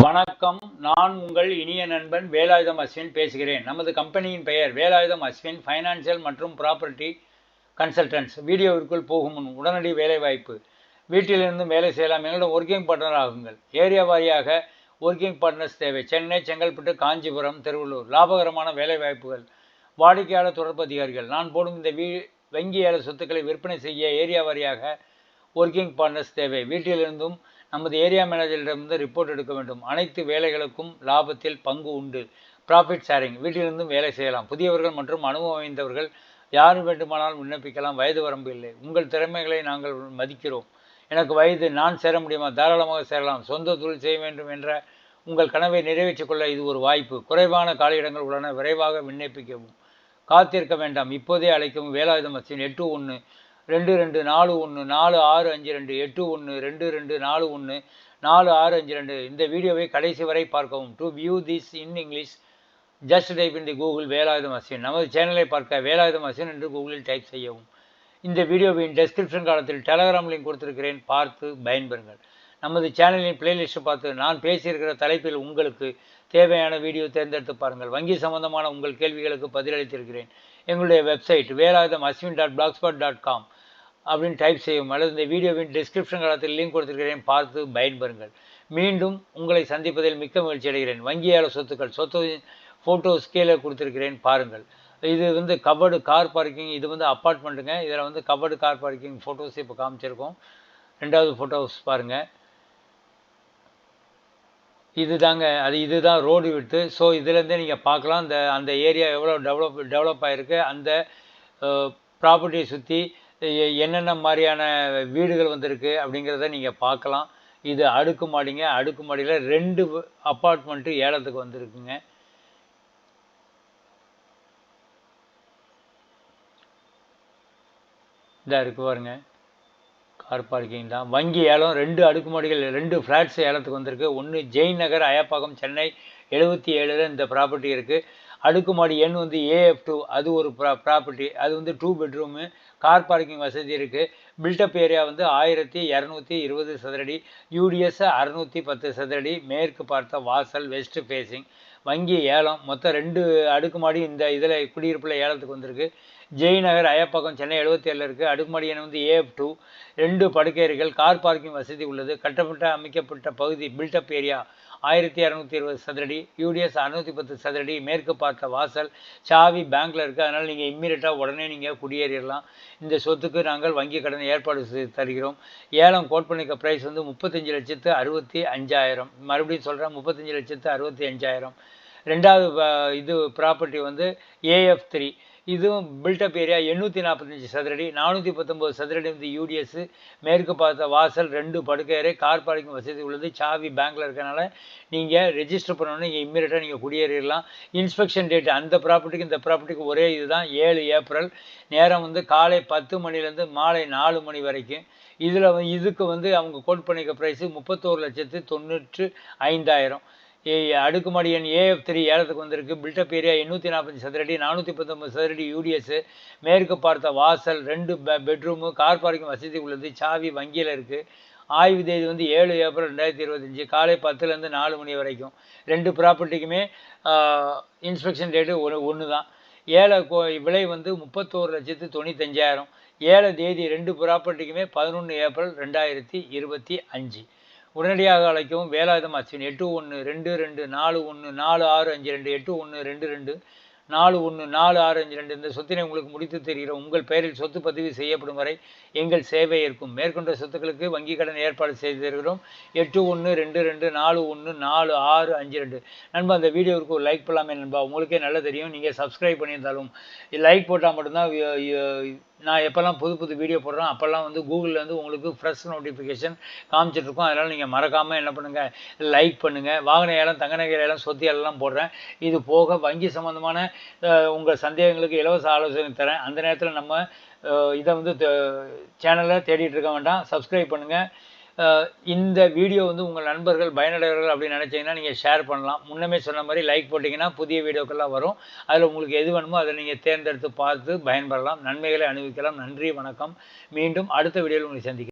வணக்கம். நான் உங்கள் இனிய நண்பன் வேலாயுதம் அஸ்வின் பேசுகிறேன். நமது கம்பெனியின் பெயர் வேலாயுதம் அஸ்வின் ஃபைனான்சியல் மற்றும் ப்ராப்பர்ட்டி கன்சல்டன்ஸ் வீடியோவிற்குள் போகும் முன் உடனடி வேலைவாய்ப்பு. வீட்டிலிருந்தும் வேலை செய்யலாம். எங்களிடம் ஒர்க்கிங் பார்ட்னர் ஆகுங்கள். ஏரியா வாரியாக ஒர்க்கிங் பார்ட்னர்ஸ் தேவை. சென்னை செங்கல்பட்டு காஞ்சிபுரம் திருவள்ளூர். லாபகரமான வேலைவாய்ப்புகள். வாடிக்கையாளர் தொடர்பு அதிகாரிகள். நான் போடும் இந்த வீ வங்கி ஏல சொத்துக்களை விற்பனை செய்ய ஏரியா வாரியாக ஒர்க்கிங் பார்ட்னர்ஸ் தேவை. வீட்டிலிருந்தும் நமது ஏரியா மேனேஜரிடமிருந்து ரிப்போர்ட் எடுக்க வேண்டும். அனைத்து வேலைகளுக்கும் லாபத்தில் பங்கு உண்டு. ப்ராஃபிட் ஷேரிங் வீட்டிலிருந்தும் வேலை செய்யலாம். புதியவர்கள் மற்றும் அனுபவம் வாய்ந்தவர்கள் யார் வேண்டுமானாலும் விண்ணப்பிக்கலாம். வயது வரம்பு இல்லை. உங்கள் திறமைகளை நாங்கள் மதிக்கிறோம். எனக்கு வயது நான் சேர முடியுமா? தாராளமாக சேரலாம். சொந்த தொழில் செய்ய வேண்டும் என்ற உங்கள் கனவை நிறைவேற்றிக் கொள்ள இது ஒரு வாய்ப்பு. குறைவான காலியிடங்கள் உள்ளன. விரைவாக விண்ணப்பிக்கவும். காத்திருக்க வேண்டாம். இப்போதே அழைக்கவும். வேலாயுதம் அச்சின் எட்டு ஒன்று ரெண்டு ரெண்டு நாலு ஒன்று நாலு ஆறு அஞ்சு ரெண்டு எட்டு ஒன்று ரெண்டு ரெண்டு நாலு ஒன்று நாலு ஆறு அஞ்சு ரெண்டு. இந்த வீடியோவை கடைசி வரை பார்க்கவும். To view this in English just type in the Google Velayutham machine நமது சேனலை பார்க்க வேலாயுதம் மசின் என்று கூகுளில் டைப் செய்யவும். இந்த வீடியோவின் டெஸ்கிரிப்ஷன் காலத்தில் டெலகிராம் லிங்க் கொடுத்திருக்கிறேன். பார்த்து பயன்பெறுங்கள். நமது சேனலின் பிளேலிஸ்ட்டை பார்த்து நான் பேசியிருக்கிற தலைப்பில் உங்களுக்கு தேவையான வீடியோ தேர்ந்தெடுத்து பாருங்கள். வங்கி சம்பந்தமான உங்கள் கேள்விகளுக்கு பதிலளித்திருக்கிறேன். எங்களுடைய website Velayutham Ashwin dot blogspot dot com அப்படின்னு டைப் செய்யும் அல்லது இந்த வீடியோவின் டிஸ்கிரிப்ஷன் காலத்தில் லிங்க் கொடுத்திருக்கிறேன். பார்த்து பயன்பெறுங்கள். மீண்டும் உங்களை சந்திப்பதில் மிக்க மகிழ்ச்சி அடைகிறேன். வங்கியாள சொத்துக்கள் சொத்து ஃபோட்டோஸ் கீழே கொடுத்துருக்கிறேன். பாருங்கள். இது வந்து கபடு கார் பார்க்கிங் இது வந்து அப்பார்ட்மெண்ட்டுங்க இதில் வந்து கபடு கார் பார்க்கிங் ஃபோட்டோஸ் இப்போ காமிச்சிருக்கோம். ரெண்டாவது ஃபோட்டோஸ் பாருங்கள் இது தாங்க அது இதுதான் ரோடு விட்டு ஸோ இதுலேருந்தே நீங்கள் பார்க்கலாம். அந்த அந்த ஏரியா எவ்வளோ டெவலப் டெவலப் ஆகிருக்கு அந்த ப்ராப்பர்ட்டியை சுற்றி என்னென்ன மாதிரியான வீடுகள் வந்திருக்கு அப்படிங்கிறத நீங்கள் பார்க்கலாம். இது அடுக்குமாடிங்க. அடுக்குமாடியில் ரெண்டு அப்பார்ட்மெண்ட்டு ஏலத்துக்கு வந்திருக்குங்க. இதாக இருக்கு பாருங்க. கார் பார்க்கிங் தான். வங்கி ஏலம் ரெண்டு அடுக்குமாடிகள் ரெண்டு ஃப்ளாட்ஸ் ஏலத்துக்கு வந்திருக்கு. ஒன்று ஜெயின் நகர் அயப்பாக்கம் சென்னை. எழுபத்தி ஏழில் இந்த ப்ராப்பர்ட்டி இருக்குது அடுக்குமாடி எண் வந்து ஏஎஃப் டூ அது ஒரு ப்ரா ப்ராப்பர்ட்டி அது வந்து டூ பெட்ரூமு கார் பார்க்கிங் வசதி இருக்குது பில்டப் ஏரியா வந்து ஆயிரத்தி இரநூத்தி இருபது சதுரடி யூடிஎஸ் அறநூற்றி பத்து சதுரடி மேற்கு பார்த்த வாசல் வெஸ்ட் ஃபேஸிங் வங்கி ஏலம் மொத்தம் ரெண்டு அடுக்குமாடி இந்த இதில் குடியிருப்பில் ஏலத்துக்கு வந்திருக்கு. ஜெய்நகர் அயப்பாக்கம் சென்னை எழுபத்தி ஏழில் இருக்குது அடுக்குமாடி என வந்து ஏஎஃப் டூ ரெண்டு படுக்கையறைகள் கார் பார்க்கிங் வசதி உள்ளது. கட்டப்பட்ட அமைக்கப்பட்ட பகுதி பில்டப் ஏரியா ஆயிரத்தி இரநூத்தி இருபது சதுரடி யூடிஎஸ் அறுநூற்றி பத்து சதுரடி மேற்கு பார்த்த வாசல் சாவி பேங்க்கில் இருக்குது அதனால் நீங்கள் இம்மீடியட்டாக உடனே நீங்கள் குடியேறிடலாம். இந்த சொத்துக்கு நாங்கள் வங்கி கடன் ஏற்பாடு செய்து தருகிறோம். ஏலம் கோட் பண்ணிக்க ப்ரைஸ் வந்து முப்பத்தஞ்சு லட்சத்து அறுபத்தி அஞ்சாயிரம். மறுபடியும் சொல்கிறேன் முப்பத்தஞ்சு லட்சத்து அறுபத்தி அஞ்சாயிரம். ரெண்டாவது இது ப்ராப்பர்ட்டி வந்து ஏஎஃப் த்ரீ இதுவும் பில்டப் ஏரியா எண்ணூற்றி நாற்பத்தஞ்சு சதுரடி நானூற்றி பத்தொம்போது சதுரடி வந்து யூடிஎஸ் மேற்கு பார்த்த வாசல் ரெண்டு படுக்கையறை கார் பார்க்கிங் வசதி உள்ளது சாவி பேங்க்கில் இருக்கனால நீங்கள் ரெஜிஸ்டர் பண்ணோன்னே நீங்கள் இம்மீடியட்டாக நீங்கள் குடியேறிடலாம். இன்ஸ்பெக்ஷன் டேட் அந்த ப்ராப்பர்ட்டிக்கு இந்த ப்ராப்பர்ட்டிக்கு ஒரே இதுதான் ஏழு ஏப்ரல். நேரம் வந்து காலை பத்து மணிலேருந்து மாலை நாலு மணி வரைக்கும். இதில் இதுக்கு வந்து அவங்க கோட் பண்ணிக்க ப்ரைஸு முப்பத்தோரு லட்சத்து தொண்ணூற்று ஐந்தாயிரம். அடுக்குமாடி எண் ஏஎஃப் த்ரீ ஏலத்துக்கு வந்திருக்கு. பில்டப் ஏரியா எண்ணூற்றி நாற்பத்தஞ்சு சதுரடி நானூற்றி பத்தொம்பது சதுரடி யூடிஎஸ் மேற்கு பார்த்த வாசல் ரெண்டு பெட்ரூமு கார் பார்க்கிங் வசதி உள்ளது சாவி வங்கியில் இருக்குது ஆய்வு தேதி வந்து ஏழு ஏப்ரல் ரெண்டாயிரத்தி இருபத்தஞ்சி காலை பத்துலேருந்து நாலு மணி வரைக்கும். ரெண்டு ப்ராப்பர்ட்டிக்குமே இன்ஸ்பெக்ஷன் டேட்டு ஒரு ஒன்று தான் ஏழை கோ விலை வந்து முப்பத்தோரு லட்சத்து தொண்ணூத்தஞ்சாயிரம். ஏழை தேதி ரெண்டு ப்ராப்பர்ட்டிக்குமே பதினொன்று ஏப்ரல் ரெண்டாயிரத்தி இருபத்தி அஞ்சு. உடனடியாக அழைக்கவும் வேலாயுதம் அச்சின் எட்டு ஒன்று ரெண்டு ரெண்டு நாலு ஒன்று நாலு ஆறு அஞ்சு ரெண்டு எட்டு ஒன்று ரெண்டு ரெண்டு நாலு ஒன்று நாலு ஆறு அஞ்சு ரெண்டு இந்த சொத்தினை உங்களுக்கு முடித்து தெரிகிற உங்கள் பெயரில் சொத்து பதிவு செய்யப்படும் வரை எங்கள் சேவை இருக்கும். மேற்கொண்ட சொத்துக்களுக்கு வங்கி கடன் ஏற்பாடு செய்து தருகிறோம். எட்டு ஒன்று ரெண்டு ரெண்டு நாலு ஒன்று நாலு ஆறு அஞ்சு ரெண்டு. நண்பா அந்த வீடியோவுக்கு ஒரு லைக் பண்ணலாமே நண்பா. உங்களுக்கே நல்லா தெரியும். நீங்கள் சப்ஸ்கிரைப் பண்ணியிருந்தாலும் லைக் போட்டால் மட்டும்தான் நான் எப்போல்லாம் புது புது வீடியோ போடுறேன் அப்போல்லாம் வந்து கூகுளில் வந்து உங்களுக்கு ஃப்ரெஷ் நோட்டிஃபிகேஷன் காமிச்சிட்ருக்கோம். அதனால் நீங்கள் மறக்காமல் என்ன பண்ணுங்கள் லைக் பண்ணுங்கள் வாகன ஏலம் தங்க நகை ஏலம் சொத்து ஏலம் போடுறேன். இது போக வங்கி சம்மந்தமான உங்கள் சந்தேகங்களுக்கு இலவச ஆலோசனை தரேன். அந்த நேரத்தில் நம்ம இதை வந்து சேனலை தேடிட்டு இருக்க வேண்டாம். சப்ஸ்கிரைப் பண்ணுங்கள் இந்த வீடியோ வந்து உங்கள் நண்பர்கள் பயனடைவர்கள் அப்படின்னு நினச்சிங்கன்னா நீங்கள் ஷேர் பண்ணலாம். முன்னமே சொன்ன மாதிரி லைக் போட்டிங்கன்னா புதிய வீடியோக்கெல்லாம் வரும். அதில் உங்களுக்கு எது வேணுமோ அதை நீங்கள் தேர்ந்தெடுத்து பார்த்து பயன்பெறலாம். நன்மைகளை அனுபவிக்கலாம். நன்றி வணக்கம். மீண்டும் அடுத்த வீடியோவில் உங்களை சந்திக்கிறேன்.